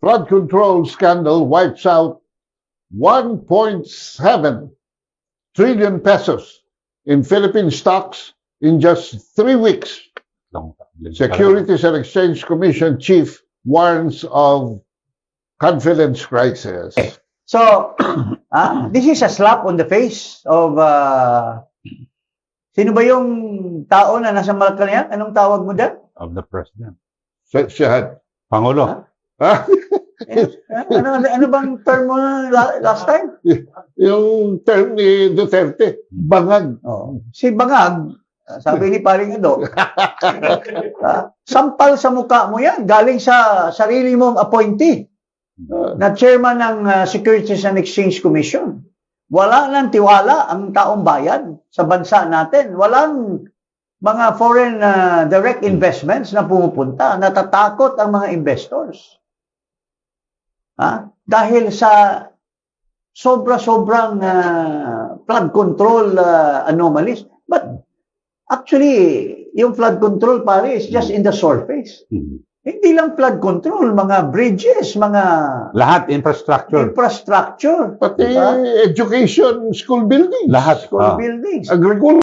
flood control scandal wipes out 1.7 trillion pesos in Philippine stocks in just three weeks. Securities and Exchange Commission chief warns of confidence crisis. So, ah, this is a slap on the face of uh, sino ba yung tao na nasa Malacanang? Anong tawag mo dyan? Of the president. Sa- Siya. Pangulo. Eh, ano, ano, ano bang term mo la- last time? yung term ni Duterte, bangag. Oh. Si Bangag, sabi ni Paring Ado, ah, sampal sa mukha mo yan, galing sa sarili mong appointee na chairman ng ah, Securities and Exchange Commission. Wala nang tiwala ang taong bayan sa bansa natin. Walang mga foreign ah, direct investments na pumupunta. Natatakot ang mga investors. Ha? Dahil sa sobra-sobrang ah, flood control ah, anomalies. But actually, yung flood control pare is just in the surface. Mhm. Hindi lang flood control, mga bridges, mga Lahat, infrastructure. infrastructure, Pati Diba? education, school buildings. Lahat. school Ah. buildings. Agriculture.